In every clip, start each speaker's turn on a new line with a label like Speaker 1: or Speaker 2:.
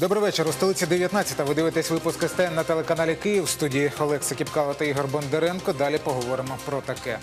Speaker 1: Добрий вечір. У столиці 19 Ви дивитесь випуск СТН на телеканалі Київ. В студії Олег Сикіпкало та Ігор Бондаренко. Далі поговоримо про таке.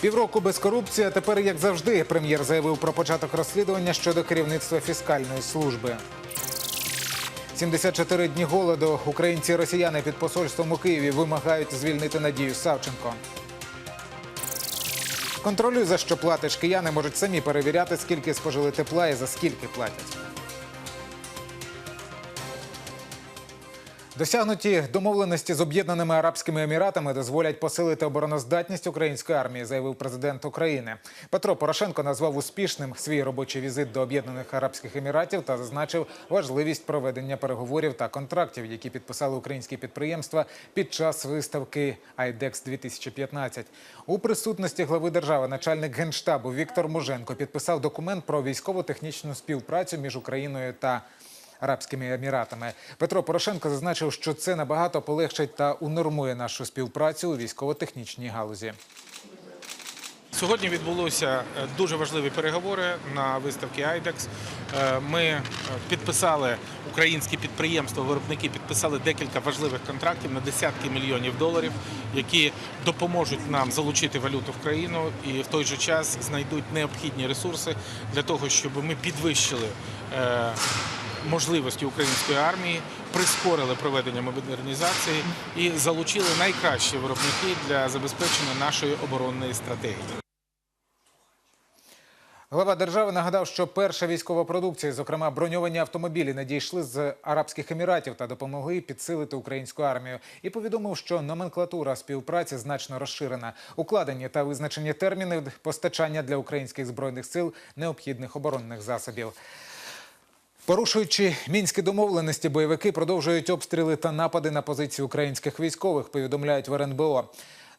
Speaker 1: Півроку без корупції, а тепер, як завжди, прем'єр заявив про початок розслідування щодо керівництва фіскальної служби. 74 дні голоду. Українці і росіяни під посольством у Києві вимагають звільнити Надію Савченко. Контролюй, за що платиш. Кияни можуть самі перевіряти, скільки спожили тепла і за скільки платять. Досягнуті домовленості з Об'єднаними Арабськими Еміратами дозволять посилити обороноздатність української армії, заявив президент України. Петро Порошенко назвав успішним свій робочий візит до Об'єднаних Арабських Еміратів та зазначив важливість проведення переговорів та контрактів, які підписали українські підприємства під час виставки IDEX 2015. У присутності глави держави начальник генштабу Віктор Муженко підписав документ про військово-технічну співпрацю між Україною та Арабськими Еміратами Петро Порошенко зазначив, що це набагато полегшить та унормує нашу співпрацю у військово-технічній галузі.
Speaker 2: Сьогодні відбулося е, дуже важливі переговори на виставці IDEX. Е, Ми е, підписали українські підприємства, виробники підписали декілька важливих контрактів на десятки мільйонів доларів, які допоможуть нам залучити валюту в країну і в той же час знайдуть необхідні ресурси для того, щоб ми підвищили можливості української армії, прискорили проведення модернізації і залучили найкращі виробники для забезпечення нашої оборонної стратегії.
Speaker 1: Глава держави нагадав, що перша військова продукція, зокрема броньовані автомобілі, надійшли з Арабських Еміратів та допомогли підсилити українську армію. І повідомив, що номенклатура співпраці значно розширена. Укладені та визначені терміни постачання для українських збройних сил необхідних оборонних засобів. Порушуючи мінські домовленості, бойовики продовжують обстріли та напади на позиції українських військових. Повідомляють в РНБО.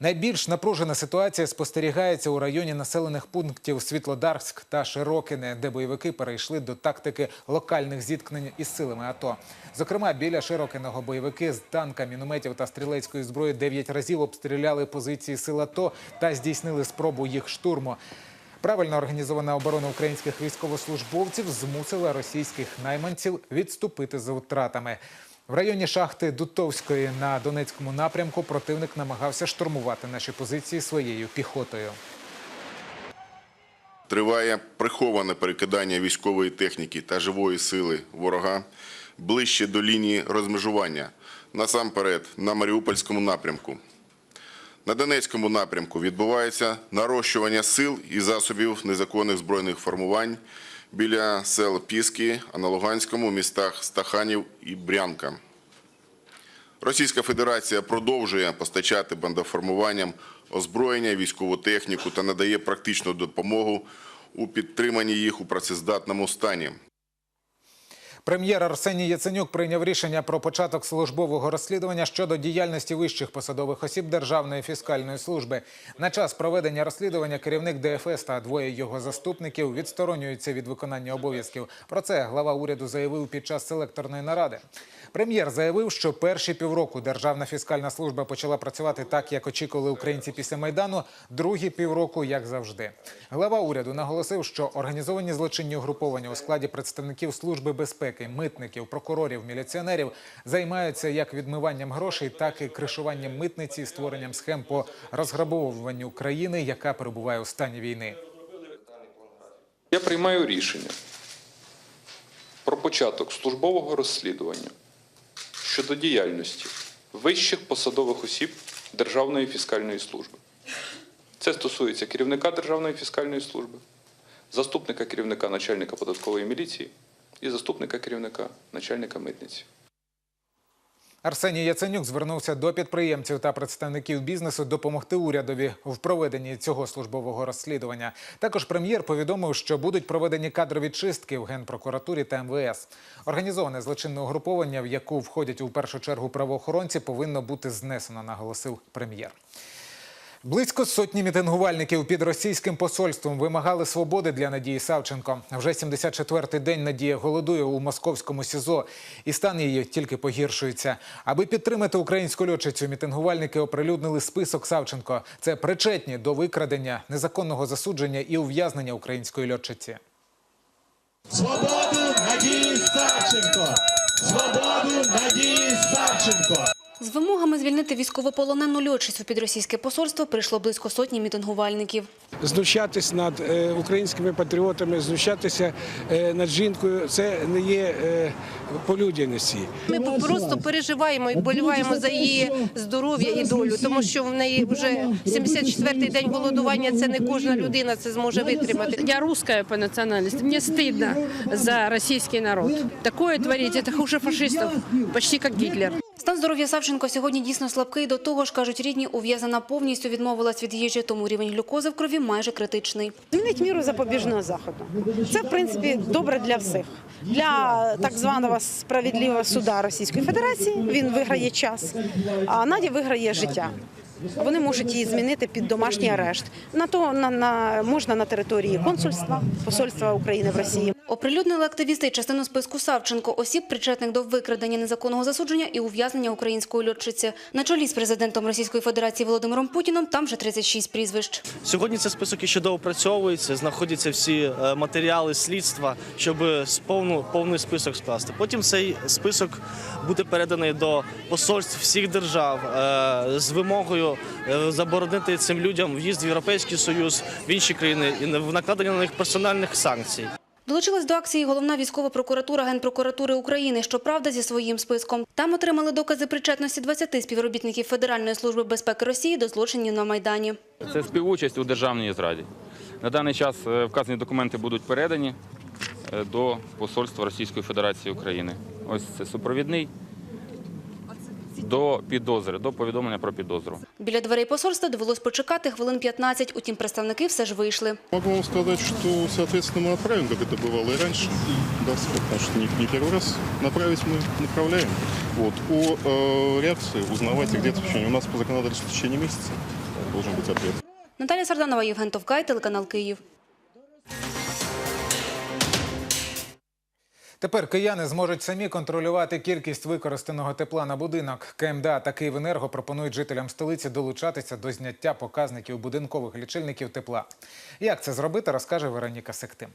Speaker 1: Найбільш напружена ситуація спостерігається у районі населених пунктів Світлодарськ та Широкине, де бойовики перейшли до тактики локальних зіткнень із силами АТО. Зокрема, біля Широкиного бойовики з танка, мінометів та стрілецької зброї дев'ять разів обстріляли позиції сил АТО та здійснили спробу їх штурму. Правильно організована оборона українських військовослужбовців змусила російських найманців відступити за втратами. В районі шахти Дутовської на Донецькому напрямку противник намагався штурмувати наші позиції своєю піхотою.
Speaker 3: Триває приховане перекидання військової техніки та живої сили ворога ближче до лінії розмежування, насамперед на Маріупольському напрямку. На Донецькому напрямку відбувається нарощування сил і засобів незаконних збройних формувань біля сел Піски, а на Луганському містах Стаханів і Брянка. Російська Федерація продовжує постачати бандоформуванням озброєння, військову техніку та надає практичну допомогу у підтриманні їх у працездатному стані.
Speaker 1: Прем'єр Арсеній Яценюк прийняв рішення про початок службового розслідування щодо діяльності вищих посадових осіб Державної фіскальної служби. На час проведення розслідування керівник ДФС та двоє його заступників відсторонюються від виконання обов'язків. Про це глава уряду заявив під час селекторної наради. Прем'єр заявив, що перші півроку Державна фіскальна служба почала працювати так, як очікували українці після майдану. Другі півроку, як завжди. Глава уряду наголосив, що організовані злочинні угруповання у складі представників служби безпеки, митників, прокурорів, міліціонерів займаються як відмиванням грошей, так і кришуванням митниці, створенням схем по розграбовуванню країни, яка перебуває у стані війни.
Speaker 4: Я приймаю рішення про початок службового розслідування щодо діяльності вищих посадових осіб Державної фіскальної служби. Це стосується керівника Державної фіскальної служби, заступника керівника начальника податкової міліції і заступника керівника начальника митниці.
Speaker 1: Арсеній Яценюк звернувся до підприємців та представників бізнесу допомогти урядові в проведенні цього службового розслідування. Також прем'єр повідомив, що будуть проведені кадрові чистки в генпрокуратурі та МВС. Організоване злочинне угруповання, в яку входять у першу чергу правоохоронці, повинно бути знесено, наголосив прем'єр. Близько сотні мітингувальників під російським посольством вимагали свободи для Надії Савченко. Вже 74-й день Надія голодує у московському СІЗО, і стан її тільки погіршується. Аби підтримати українську льотчицю, мітингувальники оприлюднили список Савченко. Це причетні до викрадення, незаконного засудження і ув'язнення української льотчиці.
Speaker 5: Свободу Надії Савченко! Свободу Надії Савченко!
Speaker 6: З вимогами звільнити військовополонену льотчицю під російське посольство прийшло близько сотні мітингувальників.
Speaker 7: знущатись над е, українськими патріотами, знущатися е, над жінкою це не є е, по людяності.
Speaker 8: Ми просто переживаємо і боліваємо за її здоров'я і долю, тому що в неї вже 74-й день голодування. Це не кожна людина це зможе витримати.
Speaker 9: Я русская по национальности. Мне стыдно за российский народ. Такое творить, это хуже фашистов, почти как Гитлер.
Speaker 6: Здоров'я Савченко сьогодні дійсно слабкий. До того ж, кажуть рідні, ув'язана повністю відмовилась від їжі, тому рівень глюкози в крові майже критичний.
Speaker 10: Змінить міру запобіжного заходу. Це, в принципі, добре для всіх. Для так званого справедливого суда Російської Федерації він виграє час, а Надя виграє життя. Вони можуть її змінити під домашній арешт. На то на, на можна на території консульства, посольства України в Росії.
Speaker 6: Оприлюднили активісти частину списку Савченко, осіб, причетних до викрадення незаконного засудження і ув'язнення української льотчиці. На чолі з президентом Російської Федерації Володимиром Путіном там вже 36 прізвищ.
Speaker 11: Сьогодні цей список іще доопрацьовується, знаходяться всі е, матеріали слідства, щоб повну, повний список скласти. Потім цей список буде переданий до посольств всіх держав е, з вимогою е, заборонити цим людям в'їзд в Європейський Союз, в інші країни і в накладення на них персональних санкцій.
Speaker 6: Долучилась до акції головна військова прокуратура Генпрокуратури України, щоправда, зі своїм списком. Там отримали докази причетності 20 співробітників Федеральної служби безпеки Росії до злочинів на Майдані.
Speaker 12: Це співучасть у державній зраді. На даний час е, вказані документи будуть передані е, до посольства Російської Федерації України. Ось це супровідний до підозри, до повідомлення про підозру.
Speaker 6: Біля дверей посольства довелось почекати хвилин 15, утім представники все ж вийшли.
Speaker 3: Могу вам сказать, что, соответственно, мы отправим, как это бывало и раньше. Да, потому что не, не первый раз направить мы направляем. Вот. О э, реакции узнавайте где-то в течение. У нас по законодательству в течение месяца должен быть ответ.
Speaker 6: Наталя Сарданова, Євген Товкай, телеканал Київ.
Speaker 1: Тепер кияни зможуть самі контролювати кількість використаного тепла на будинок. КМДА та Київенерго пропонують жителям столиці долучатися до зняття показників будинкових лічильників тепла. Як це зробити, розкаже Вероніка Сектим.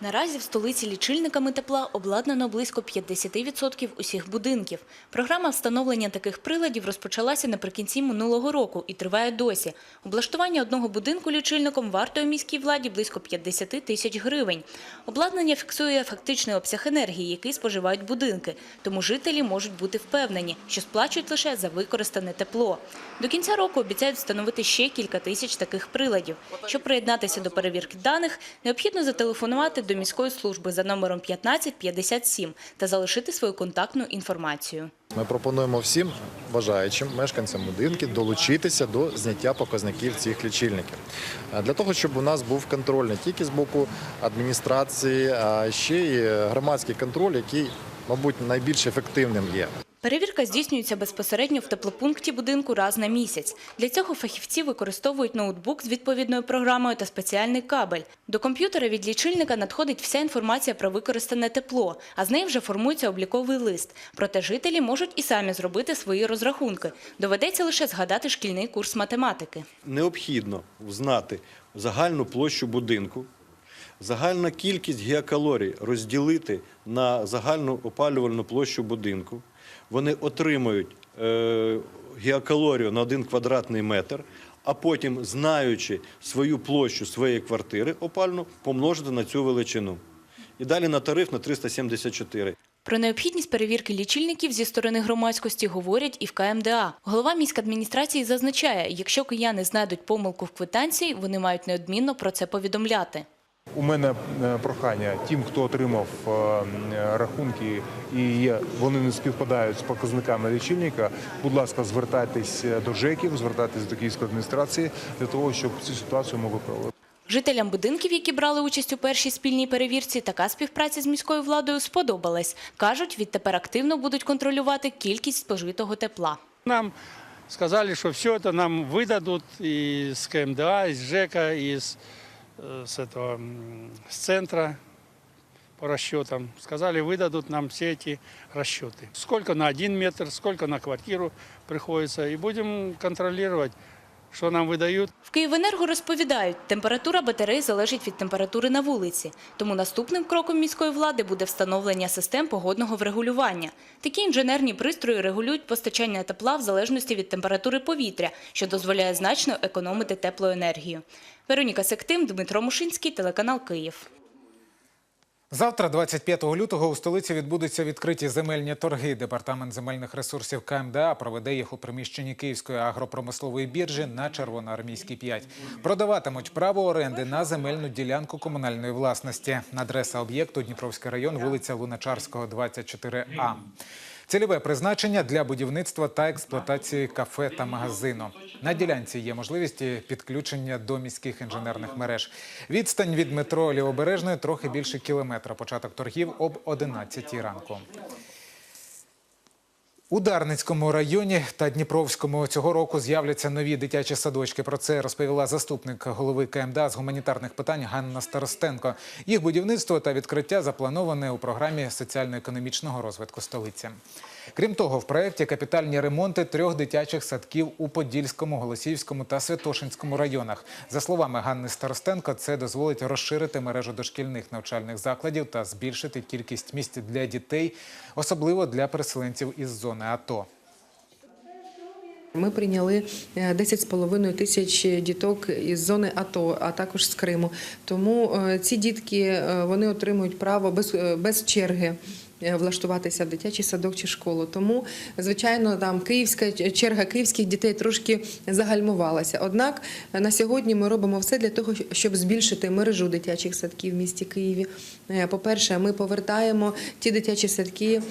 Speaker 13: Наразі в столиці лічильниками тепла обладнано близько 50% усіх будинків. Програма встановлення таких приладів розпочалася наприкінці минулого року і триває досі. Облаштування одного будинку лічильником вартує міській владі близько 50 тисяч гривень. Обладнання фіксує фактичний обсяг енергії, який споживають будинки, тому жителі можуть бути впевнені, що сплачують лише за використане тепло. До кінця року обіцяють встановити ще кілька тисяч таких приладів. Щоб приєднатися до перевірки даних, необхідно зателефонувати до міської служби за номером 1557 та залишити свою контактну інформацію.
Speaker 14: Ми пропонуємо всім бажаючим мешканцям будинків долучитися до зняття показників цих лічильників. Для того, щоб у нас був контроль не тільки з боку адміністрації, а ще й громадський контроль, який, мабуть, найбільш ефективним є.
Speaker 13: Перевірка здійснюється безпосередньо в теплопункті будинку раз на місяць. Для цього фахівці використовують ноутбук з відповідною програмою та спеціальний кабель. До комп'ютера від лічильника надходить вся інформація про використане тепло, а з неї вже формується обліковий лист. Проте жителі можуть і самі зробити свої розрахунки. Доведеться лише згадати шкільний курс математики.
Speaker 15: необхідно знати загальну площу будинку, загальну кількість геокалорій розділити на загальну опалювальну площу будинку. Вони отримують е, геокалорію на один квадратний метр, а потім, знаючи свою площу своєї квартири опальну, помножити на цю величину. І далі на тариф на 374.
Speaker 13: Про необхідність перевірки лічильників зі сторони громадськості говорять і в КМДА. Голова міськадміністрації зазначає, якщо кияни знайдуть помилку в квитанції, вони мають неодмінно про це повідомляти.
Speaker 7: У мене е, прохання тим, хто отримав е, рахунки і є, вони не співпадають з показниками лічильника. Будь ласка, звертайтесь до ЖЕКів, звертайтесь до Київської адміністрації для того, щоб цю ситуацію ми виправили.
Speaker 13: Жителям будинків, які брали участь у першій спільній перевірці, така співпраця з міською владою сподобалась. Кажуть, відтепер активно будуть контролювати кількість спожитого тепла.
Speaker 7: Нам сказали, что все это нам выдадут и с КМДА, и с ЖЭКа, и с, э, с этого м, с центра по расчетам. Сказали, выдадут нам все эти расчеты. Сколько на один метр, сколько на квартиру приходится. И будем контролировать
Speaker 16: що нам видають.
Speaker 13: В Київенерго розповідають, температура батарей залежить від температури на вулиці. Тому наступним кроком міської влади буде встановлення систем погодного врегулювання. Такі інженерні пристрої регулюють постачання тепла в залежності від температури повітря, що дозволяє значно економити теплоенергію. Вероніка Сектим, Дмитро Мушинський, телеканал Київ.
Speaker 1: Завтра, 25 лютого, у столиці відбудуться відкриті земельні торги. Департамент земельних ресурсів КМДА проведе їх у приміщенні Київської агропромислової біржі на Червоноармійській 5. Продаватимуть право оренди на земельну ділянку комунальної власності. Адреса об'єкту Дніпровський район, вулиця Луначарського, 24А. Цільове призначення для будівництва та експлуатації кафе та магазину. На ділянці є можливість підключення до міських інженерних мереж. Відстань від метро Лівобережної трохи більше кілометра. Початок торгів об 11 ранку. У Дарницькому районі та Дніпровському цього року з'являться нові дитячі садочки. Про це розповіла заступник голови КМДА з гуманітарних питань Ганна Старостенко. Їх будівництво та відкриття заплановане у програмі соціально-економічного розвитку столиці. Крім того, в проєкті капітальні ремонти трьох дитячих садків у Подільському, Голосіївському та Святошинському районах. За словами Ганни Старостенко, це дозволить розширити мережу дошкільних навчальних закладів та збільшити кількість місць для дітей, особливо для переселенців із зони АТО.
Speaker 17: Ми прийняли е, 10,5 тисяч діток із зони АТО, а також з Криму. Тому е, ці дітки е, вони отримують право без, е, без черги. Е, Влаштуватися в дитячий садок чи школу. Тому, звичайно, там київська черга київських дітей трошки загальмувалася. Однак е, на сьогодні ми робимо все для того, щоб збільшити мережу дитячих садків в місті Києві. Е, По-перше, ми повертаємо ті дитячі садки,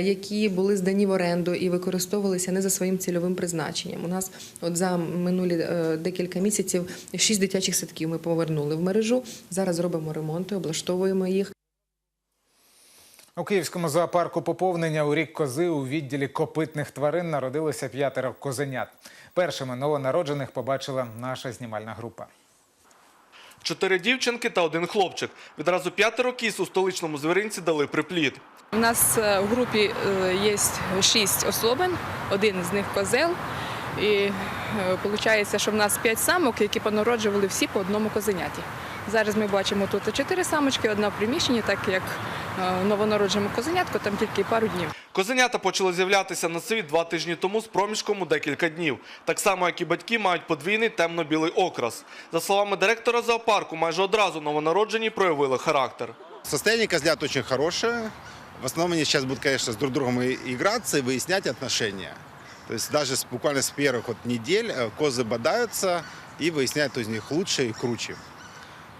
Speaker 17: які були здані в оренду і використовувалися не за своїм цільовим призначенням. У нас от за минулі декілька місяців шість дитячих садків ми повернули в мережу. Зараз робимо ремонти, облаштовуємо їх.
Speaker 1: У Київському зоопарку поповнення у рік кози у відділі копитних тварин народилося п'ятеро козенят. Першими новонароджених побачила наша знімальна група.
Speaker 18: Чотири дівчинки та один хлопчик. Відразу п'ятеро кіз у столичному звіринці дали приплід.
Speaker 19: У нас е, в групі е, є шість особин, один з них козел. І виходить, що в нас п'ять самок, які понароджували всі по одному козеняті. Зараз ми бачимо тут чотири самочки, одна в приміщенні, так як е, новонародженому козенятку, там тільки пару днів.
Speaker 18: Козенята почали з'являтися на світ два тижні тому з проміжком у декілька днів. Так само, як і батьки, мають подвійний темно-білий окрас. За словами директора зоопарку, майже одразу новонароджені проявили характер.
Speaker 20: Состояние козлят очень хорошее. В основном они сейчас будут, конечно, с друг другом и играться и выяснять отношения. То есть даже с- буквально с первых вот недель э, козы бодаются и выясняют, кто из них лучше и круче.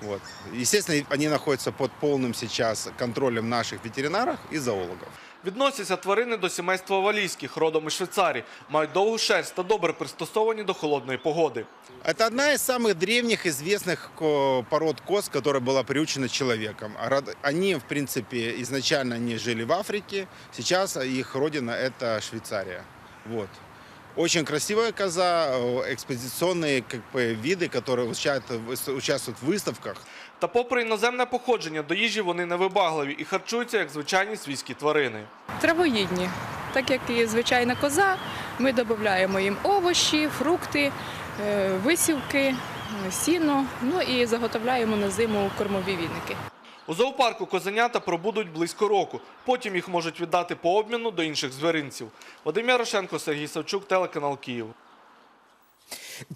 Speaker 20: Вот. Естественно, они находятся под полным сейчас контролем наших ветеринаров и зоологов.
Speaker 18: Відносяться тварини до сімейства валійських, родом із Швейцарії. Мають довгу шерсть та добре пристосовані до холодної погоди.
Speaker 20: Это одна из самых древних известных ко- пород коз, которая была приучена человеком. А род- Они, в принципе, изначально не жили в Африке. Сейчас их родина – это Швейцария. Вот. Очень красивая коза, э, экспозиционные как бы, виды, которые участвуют участвуют в выставках.
Speaker 18: Та попри іноземне походження, до їжі вони невибагливі і харчуються як звичайні свійські тварини.
Speaker 19: Травоїдні, так як і звичайна коза, ми додаємо їм овочі, фрукти, е, висівки, е, сіно, ну і заготовляємо на зиму кормові віники.
Speaker 18: У зоопарку козенята пробудуть близько року. Потім їх можуть віддати по обміну до інших звіринців. Вадим Ярошенко, Сергій Савчук, телеканал Київ.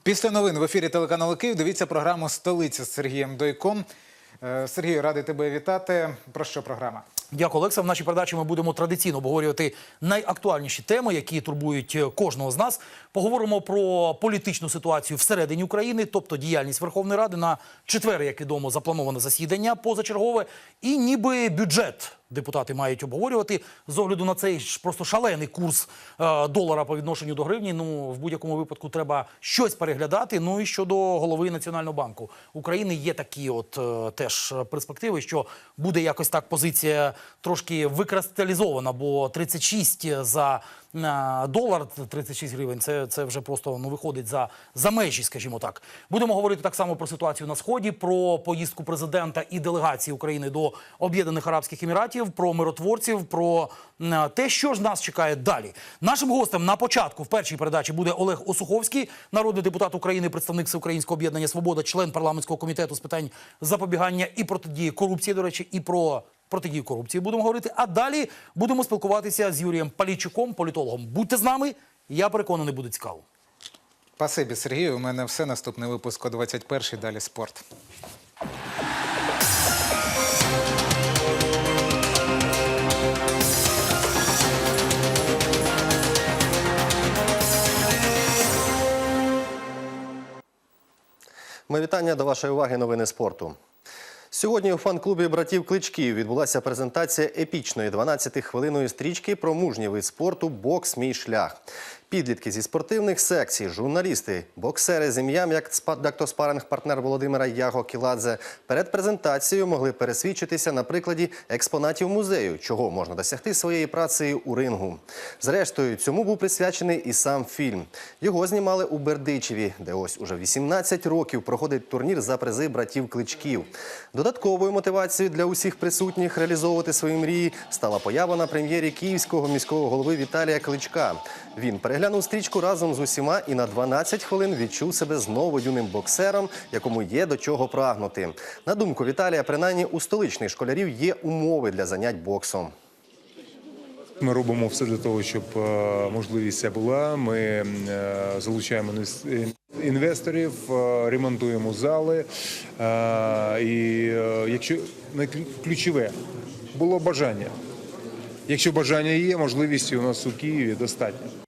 Speaker 1: Після новин в ефірі телеканалу Київ дивіться програму Столиця з Сергієм Дойком. Е, Сергію, радий тебе вітати. Про що програма?
Speaker 21: Дякую, Олекса. В нашій передачі ми будемо традиційно обговорювати найактуальніші теми, які турбують е, кожного з нас. Поговоримо про політичну ситуацію всередині України, тобто діяльність Верховної Ради на четвер, як відомо, заплановане засідання позачергове, і ніби бюджет депутати мають обговорювати з огляду на цей просто шалений курс е, долара по відношенню до гривні. Ну в будь-якому випадку треба щось переглядати. Ну і щодо голови Національного банку України є такі, от е, теж перспективи, що буде якось так позиція трошки викристалізована, бо 36 за е, долар 36 гривень. Це, це вже просто ну, виходить за, за межі, скажімо так. Будемо говорити так само про ситуацію на сході, про поїздку президента і делегації України до Об'єднаних Арабських Еміратів, про миротворців, про те, що ж нас чекає далі. Нашим гостем на початку в першій передачі буде Олег Осуховський, народний депутат України, представник Всеукраїнського об'єднання Свобода, член парламентського комітету з питань запобігання і протидії корупції. До речі, і про протидію корупції будемо говорити. А далі будемо спілкуватися з Юрієм Палійчуком, політологом. Будьте з нами. Я переконаний, буде цікаво.
Speaker 1: Спасибі, Сергію. У мене все. Наступний випуск о 21-й. Далі спорт.
Speaker 16: Ми вітання до вашої уваги. Новини спорту. Сьогодні у фан-клубі братів Кличків відбулася презентація епічної 12-хвилинної стрічки про мужній вид спорту Бокс Мій шлях. Підлітки зі спортивних секцій, журналісти, боксери з ім'ям, як спа- як то спаринг-партнер Володимира Яго Кіладзе, перед презентацією могли пересвідчитися на прикладі експонатів музею, чого можна досягти своєю працею у рингу. Зрештою, цьому був присвячений і сам фільм. Його знімали у Бердичеві, де ось уже 18 років проходить турнір за призи братів Кличків. Додатковою мотивацією для усіх присутніх реалізовувати свої мрії стала поява на прем'єрі київського міського голови Віталія Кличка. Він переглянув стрічку разом з усіма і на 12 хвилин відчув себе знову юним боксером, якому є до чого прагнути. На думку Віталія, принаймні у столичних школярів є умови для занять боксом.
Speaker 7: Ми робимо все для того, щоб е, можливість ця була. Ми е, залучаємо інвесторів, е, ремонтуємо зали. І якщо ключове було бажання. Якщо бажання є, можливості у нас у Києві достатньо.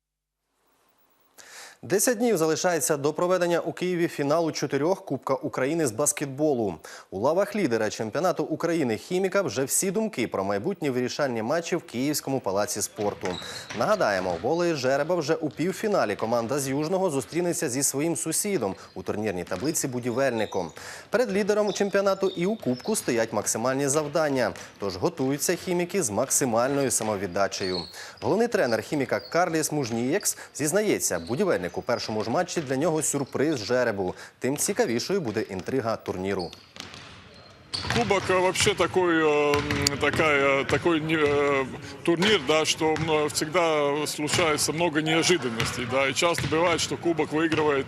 Speaker 16: Десять днів залишається до проведення у Києві фіналу чотирьох Кубка України з баскетболу. У лавах лідера чемпіонату України хіміка вже всі думки про майбутні вирішальні матчі в Київському палаці спорту. Нагадаємо, волеї Жереба вже у півфіналі команда з Южного зустрінеться зі своїм сусідом у турнірній таблиці будівельником. Перед лідером чемпіонату і у Кубку стоять максимальні завдання. Тож готуються хіміки з максимальною самовіддачею. Головний тренер хіміка Карліс Мужнієкс зізнається, будівельник у першому ж матчі для нього сюрприз жеребу. Тим цікавішою буде інтрига турніру.
Speaker 22: Кубок э, вообще такой, э, м, такая, такой не- э, турнир, да, что м, всегда случается много неожиданностей. Да, и часто бывает, что кубок выигрывает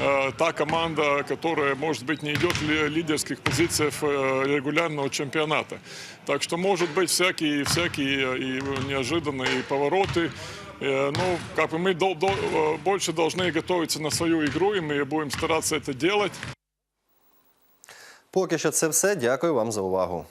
Speaker 22: э, та команда, которая, может быть, не идет в ли- лидерских позициях э, регулярного чемпионата. Так что, может быть, всякие, всякие э, и неожиданные повороты. Э, Ну, как бы мы дол- дол- э, больше должны готовиться на свою игру, и мы будем стараться это делать.
Speaker 16: Поки що це все. Дякую вам за увагу.